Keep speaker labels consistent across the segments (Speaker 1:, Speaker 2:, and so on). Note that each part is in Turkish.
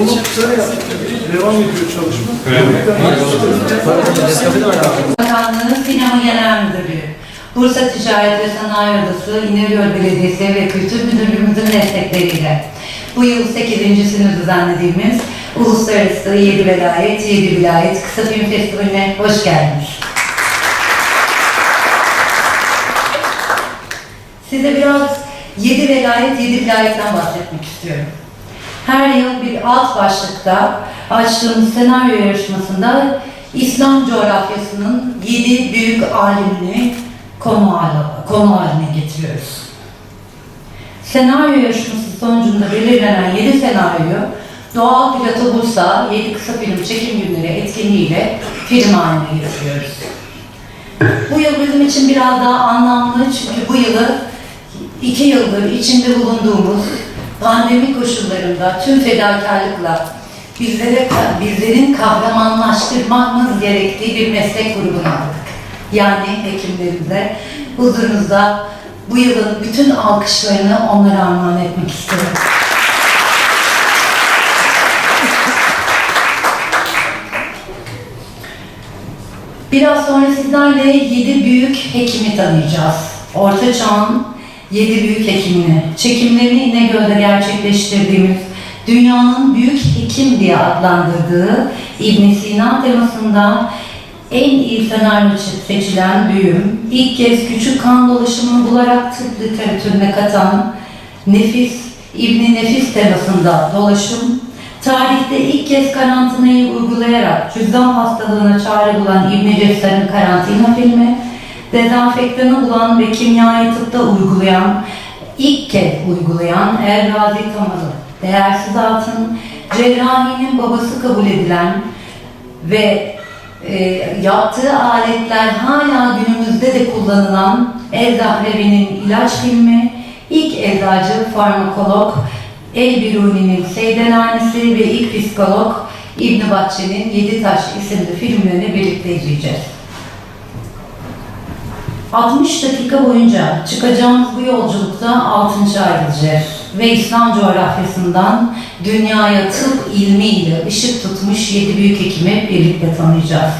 Speaker 1: Onu şöyle yaptık. Devam
Speaker 2: Genel Müdürlüğü, Bursa Ticaret ve Sanayi Odası, İnegöl Belediyesi ve Kültür Müdürlüğümüzün destekleriyle bu yıl 8.sini düzenlediğimiz Uluslararası 7 Velayet, 7 Vilayet Kısa Film Festivali'ne hoş geldiniz. Size biraz 7 velayet, 7 vilayetten bahsetmek istiyorum. Her yıl bir alt başlıkta açtığımız senaryo yarışmasında İslam coğrafyasının 7 büyük alimini konu, konu haline getiriyoruz. Senaryo yarışması sonucunda belirlenen 7 senaryoyu Doğal Plato Bursa 7 kısa film çekim günleri etkinliğiyle film haline getiriyoruz. Bu yıl bizim için biraz daha anlamlı çünkü bu yılı iki yıldır içinde bulunduğumuz pandemi koşullarında tüm fedakarlıkla bizlere bizlerin kahramanlaştırmamız gerektiği bir meslek grubuna aldık. Yani hekimlerimize huzurunuzda bu yılın bütün alkışlarını onlara armağan etmek istiyorum. Biraz sonra sizlerle yedi büyük hekimi tanıyacağız. Orta Çağ'ın yedi büyük hekimini, çekimlerini İnegöl'de gerçekleştirdiğimiz dünyanın büyük hekim diye adlandırdığı ibn Sina temasında en iyi senaryo seçilen büyüm, ilk kez küçük kan dolaşımını bularak tıp literatürüne katan Nefis, İbni Nefis temasında dolaşım, tarihte ilk kez karantinayı uygulayarak cüzdan hastalığına çare bulan İbn Cessar'ın karantina filmi, dezenfektanı bulan ve kimyayı tıpta uygulayan, ilk kez uygulayan El Razi Tamalı, değersiz altın, cerrahinin babası kabul edilen ve e, yaptığı aletler hala günümüzde de kullanılan El ilaç filmi, ilk eczacı, farmakolog, El Biruni'nin Seydenhanesi ve ilk psikolog İbn Bahçe'nin Yedi Taş isimli filmlerini birlikte izleyeceğiz. 60 dakika boyunca çıkacağımız bu yolculukta 6. ayrılacağız ve İslam coğrafyasından dünyaya tıp ilmiyle ışık tutmuş 7 büyük hekimi birlikte tanıyacağız.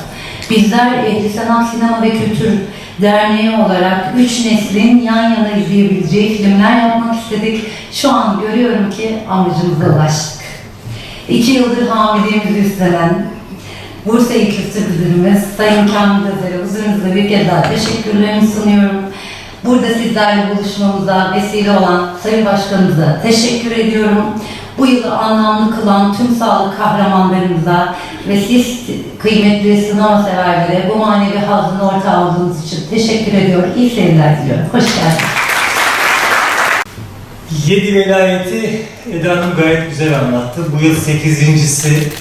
Speaker 2: Bizler Ehli Sanat Sinema ve Kültür Derneği olarak üç neslin yan yana izleyebileceği filmler yapmak istedik. Şu an görüyorum ki amacımıza ulaştık. İki yıldır hamileliğimizi üstlenen Bursa İl Kültür Müdürümüz Sayın Kamil Özer'e huzurunuzda bir kez daha teşekkürlerimi sunuyorum. Burada sizlerle buluşmamıza vesile olan Sayın Başkanımıza teşekkür ediyorum. Bu yılı anlamlı kılan tüm sağlık kahramanlarımıza ve siz kıymetli sinema severlere bu manevi hazın ortağı olduğunuz için teşekkür ediyorum. İyi seyirler diliyorum. Hoş geldiniz.
Speaker 3: Yedi velayeti Eda Hanım gayet güzel anlattı. Bu yıl sekizincisi.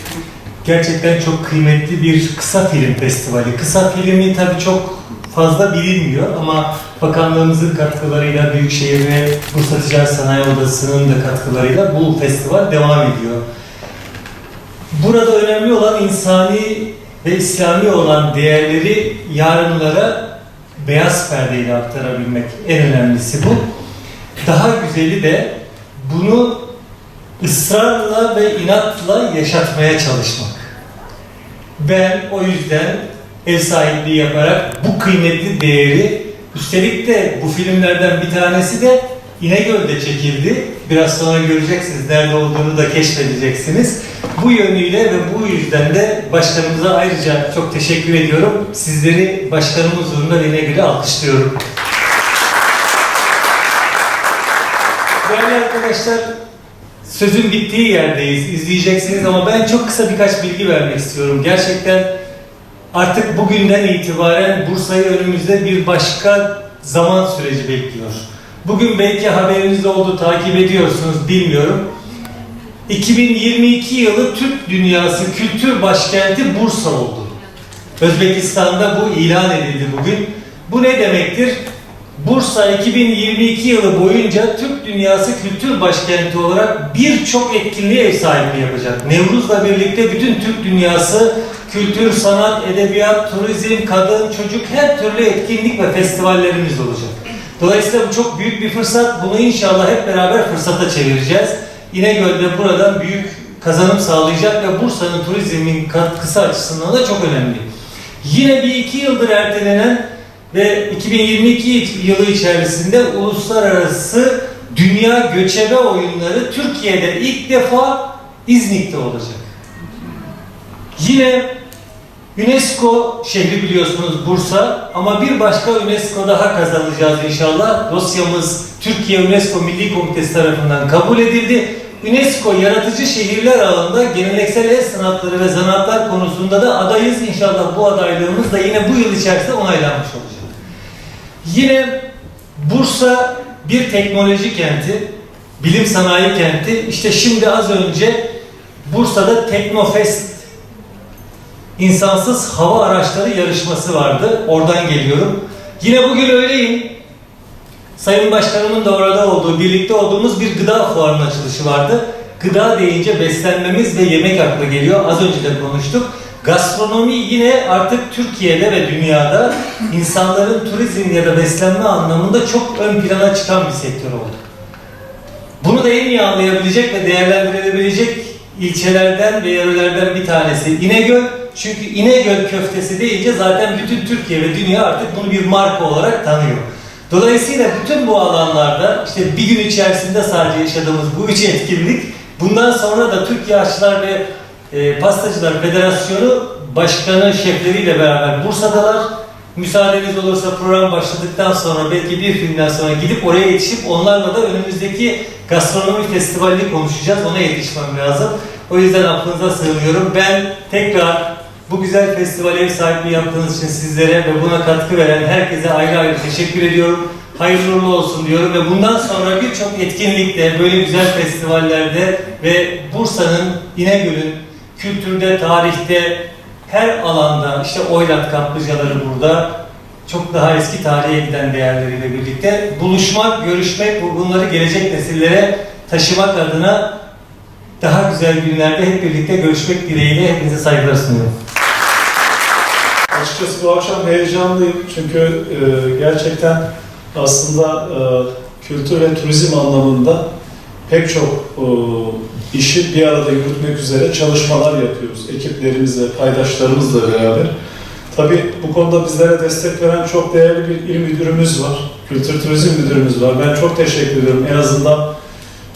Speaker 3: Gerçekten çok kıymetli bir kısa film festivali. Kısa filmi tabii çok fazla bilinmiyor ama bakanlığımızın katkılarıyla, Büyükşehir ve Bursa Ticaret Sanayi Odası'nın da katkılarıyla bu festival devam ediyor. Burada önemli olan insani ve İslami olan değerleri yarınlara beyaz perdeyle aktarabilmek. En önemlisi bu. Daha güzeli de bunu ısrarla ve inatla yaşatmaya çalışmak. Ben o yüzden ev sahipliği yaparak bu kıymetli değeri, üstelik de bu filmlerden bir tanesi de İnegöl'de çekildi. Biraz sonra göreceksiniz, nerede olduğunu da keşfedeceksiniz. Bu yönüyle ve bu yüzden de başkanımıza ayrıca çok teşekkür ediyorum. Sizleri başkanım huzurunda İnegöl'e alkışlıyorum. Değerli arkadaşlar, sözün bittiği yerdeyiz, izleyeceksiniz ama ben çok kısa birkaç bilgi vermek istiyorum. Gerçekten artık bugünden itibaren Bursa'yı önümüzde bir başka zaman süreci bekliyor. Bugün belki haberiniz oldu, takip ediyorsunuz, bilmiyorum. 2022 yılı Türk Dünyası Kültür Başkenti Bursa oldu. Özbekistan'da bu ilan edildi bugün. Bu ne demektir? Bursa 2022 yılı boyunca Türk Dünyası Kültür Başkenti olarak birçok etkinliğe ev sahipliği yapacak. Nevruz'la birlikte bütün Türk dünyası kültür, sanat, edebiyat, turizm, kadın, çocuk her türlü etkinlik ve festivallerimiz olacak. Dolayısıyla bu çok büyük bir fırsat. Bunu inşallah hep beraber fırsata çevireceğiz. İnegöl'de buradan büyük kazanım sağlayacak ve Bursa'nın turizmin katkısı açısından da çok önemli. Yine bir iki yıldır ertelenen ve 2022 yılı içerisinde uluslararası dünya göçebe oyunları Türkiye'de ilk defa İznik'te olacak. Yine UNESCO şehri biliyorsunuz Bursa ama bir başka UNESCO daha kazanacağız inşallah. Dosyamız Türkiye UNESCO Milli Komitesi tarafından kabul edildi. UNESCO yaratıcı şehirler alanında geleneksel el sanatları ve zanaatlar konusunda da adayız. İnşallah bu adaylığımız da yine bu yıl içerisinde onaylanmış olacak. Yine Bursa bir teknoloji kenti, bilim sanayi kenti. İşte şimdi az önce Bursa'da Teknofest insansız hava araçları yarışması vardı. Oradan geliyorum. Yine bugün öğleyin Sayın Başkanımın da orada olduğu, birlikte olduğumuz bir gıda fuarının açılışı vardı. Gıda deyince beslenmemiz ve yemek akla geliyor. Az önce de konuştuk. Gastronomi yine artık Türkiye'de ve dünyada insanların turizm ya da beslenme anlamında çok ön plana çıkan bir sektör oldu. Bunu da en iyi anlayabilecek ve değerlendirilebilecek ilçelerden ve yörelerden bir tanesi İnegöl. Çünkü İnegöl köftesi deyince zaten bütün Türkiye ve dünya artık bunu bir marka olarak tanıyor. Dolayısıyla bütün bu alanlarda işte bir gün içerisinde sadece yaşadığımız bu üç etkinlik bundan sonra da Türkiye Aşçılar ve e, Pastacılar Federasyonu Başkanı şefleriyle beraber Bursa'dalar. Müsaadeniz olursa program başladıktan sonra belki bir filmden sonra gidip oraya yetişip onlarla da önümüzdeki gastronomi festivalini konuşacağız. Ona yetişmem lazım. O yüzden aklınıza sığınıyorum. Ben tekrar bu güzel festivale ev sahipliği yaptığınız için sizlere ve buna katkı veren herkese ayrı ayrı teşekkür ediyorum. Hayırlı uğurlu olsun diyorum ve bundan sonra birçok etkinlikte, böyle güzel festivallerde ve Bursa'nın, İnegöl'ün kültürde, tarihte, her alanda işte Oylat kaplıcaları burada çok daha eski tarihe giden değerleriyle birlikte buluşmak, görüşmek, bu- bunları gelecek nesillere taşımak adına daha güzel günlerde hep birlikte görüşmek dileğiyle hepinize saygılar sunuyorum.
Speaker 1: Açıkçası bu akşam heyecanlıyım çünkü e, gerçekten aslında e, kültür ve turizm anlamında pek çok e, işi bir arada yürütmek üzere çalışmalar yapıyoruz. Ekiplerimizle, paydaşlarımızla beraber. Tabii bu konuda bizlere destek veren çok değerli bir il müdürümüz var. Kültür Turizm Müdürümüz var. Ben çok teşekkür ediyorum. En azından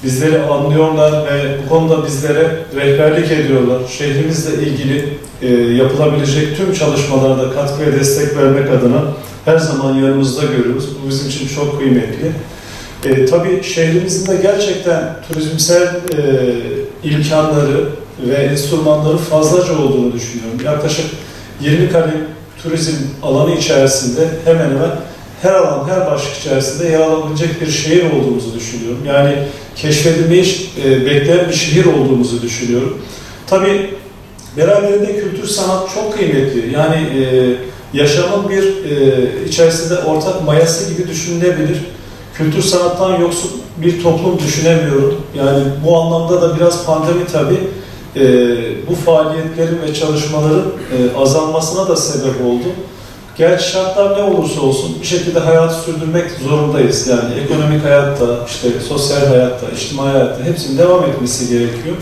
Speaker 1: bizleri anlıyorlar ve bu konuda bizlere rehberlik ediyorlar. Şehrimizle ilgili e, yapılabilecek tüm çalışmalarda katkı ve destek vermek adına her zaman yanımızda görüyoruz. Bu bizim için çok kıymetli. E, tabii şehrimizin de gerçekten turizmsel e, imkanları ve enstrümanları fazlaca olduğunu düşünüyorum. Yaklaşık 20 kalem turizm alanı içerisinde hemen hemen her alan, her başlık içerisinde yer alabilecek bir şehir olduğumuzu düşünüyorum. Yani keşfedilmeyi e, bekleyen bir şehir olduğumuzu düşünüyorum. Tabii beraberinde kültür sanat çok kıymetli. Yani e, yaşamın bir e, içerisinde ortak mayası gibi düşünülebilir. Kültür sanattan yoksun bir toplum düşünemiyorum. Yani bu anlamda da biraz pandemi tabii e, bu faaliyetlerin ve çalışmaların e, azalmasına da sebep oldu. Gerçi şartlar ne olursa olsun bir şekilde hayatı sürdürmek zorundayız. Yani ekonomik hayatta, işte sosyal hayatta, içtimai hayatta hepsinin devam etmesi gerekiyor.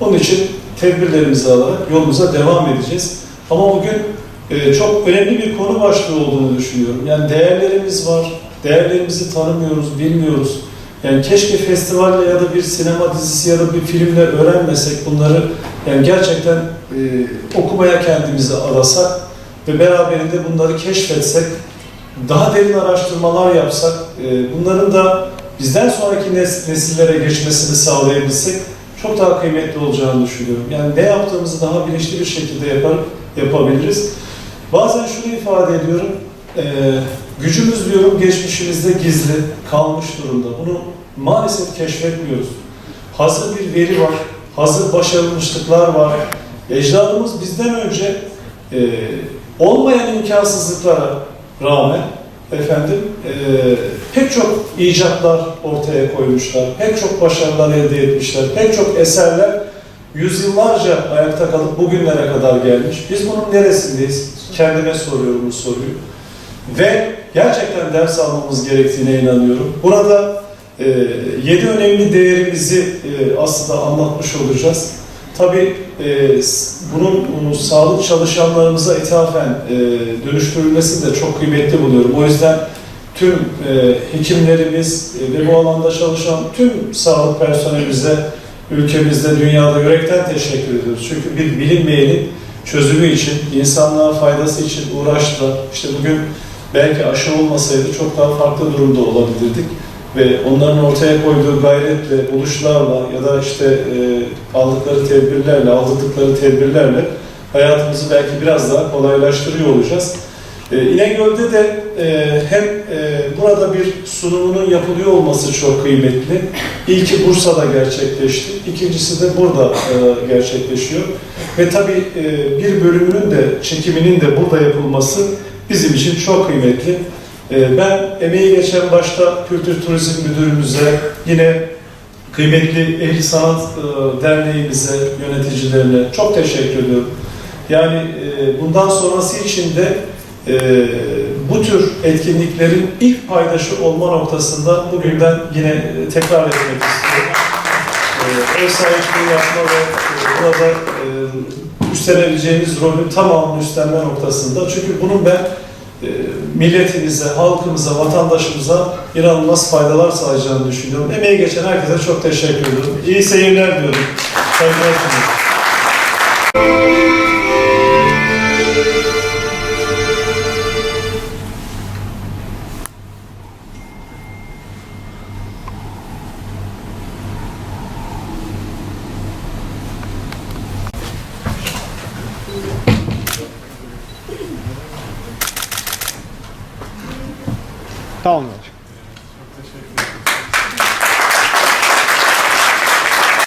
Speaker 1: Onun için tedbirlerimizi alarak yolumuza devam edeceğiz. Ama bugün e, çok önemli bir konu başlığı olduğunu düşünüyorum. Yani değerlerimiz var, değerlerimizi tanımıyoruz, bilmiyoruz. Yani keşke festivalle ya da bir sinema dizisi ya da bir filmle öğrenmesek bunları yani gerçekten e, okumaya kendimizi adasak ve beraberinde bunları keşfetsek, daha derin araştırmalar yapsak, e, bunların da bizden sonraki nes- nesillere geçmesini sağlayabilsek çok daha kıymetli olacağını düşünüyorum. Yani ne yaptığımızı daha bilinçli bir şekilde yapar, yapabiliriz. Bazen şunu ifade ediyorum, e, gücümüz diyorum geçmişimizde gizli kalmış durumda. Bunu maalesef keşfetmiyoruz. Hazır bir veri var, hazır başarılmışlıklar var. Ecdadımız bizden önce e, olmayan imkansızlıklara rağmen efendim e, pek çok icatlar ortaya koymuşlar, pek çok başarılar elde etmişler, pek çok eserler yüzyıllarca ayakta kalıp bugünlere kadar gelmiş. Biz bunun neresindeyiz? Kendime soruyorum bu soruyu. Ve gerçekten ders almamız gerektiğine inanıyorum. Burada e, yedi önemli değerimizi e, aslında anlatmış olacağız. Tabii e, bunun bunu sağlık çalışanlarımıza ithafen e, dönüştürülmesini de çok kıymetli buluyorum. O yüzden tüm e, hekimlerimiz e, ve bu alanda çalışan tüm sağlık personelimize ülkemizde, dünyada yürekten teşekkür ediyoruz. Çünkü bir bilinmeyenin çözümü için, insanlığa faydası için uğraştılar. İşte bugün belki aşı olmasaydı çok daha farklı durumda olabilirdik. Ve onların ortaya koyduğu gayretle, buluşlarla ya da işte e, aldıkları tedbirlerle, aldırdıkları tedbirlerle hayatımızı belki biraz daha kolaylaştırıyor olacağız. E, İnegöl'de de e, hem e, burada bir sunumunun yapılıyor olması çok kıymetli. İlki Bursa'da gerçekleşti, ikincisi de burada e, gerçekleşiyor. Ve tabii e, bir bölümünün de çekiminin de burada yapılması bizim için çok kıymetli. E, ben emeği geçen başta Kültür Turizm Müdürümüze, yine kıymetli Ehli Sanat e, Derneğimize, yöneticilerine çok teşekkür ediyorum. Yani e, bundan sonrası için de e, bu tür etkinliklerin ilk paydaşı olma noktasında bugünden yine tekrar etmek istiyorum. Ev sahipliği yapma ve burada üstlenebileceğimiz rolün tamamını üstlenme noktasında. Çünkü bunun ben milletimize, halkımıza, vatandaşımıza inanılmaz faydalar sağlayacağını düşünüyorum. Emeği geçen herkese çok teşekkür ediyorum. İyi seyirler diliyorum. Saygılar sunuyorum.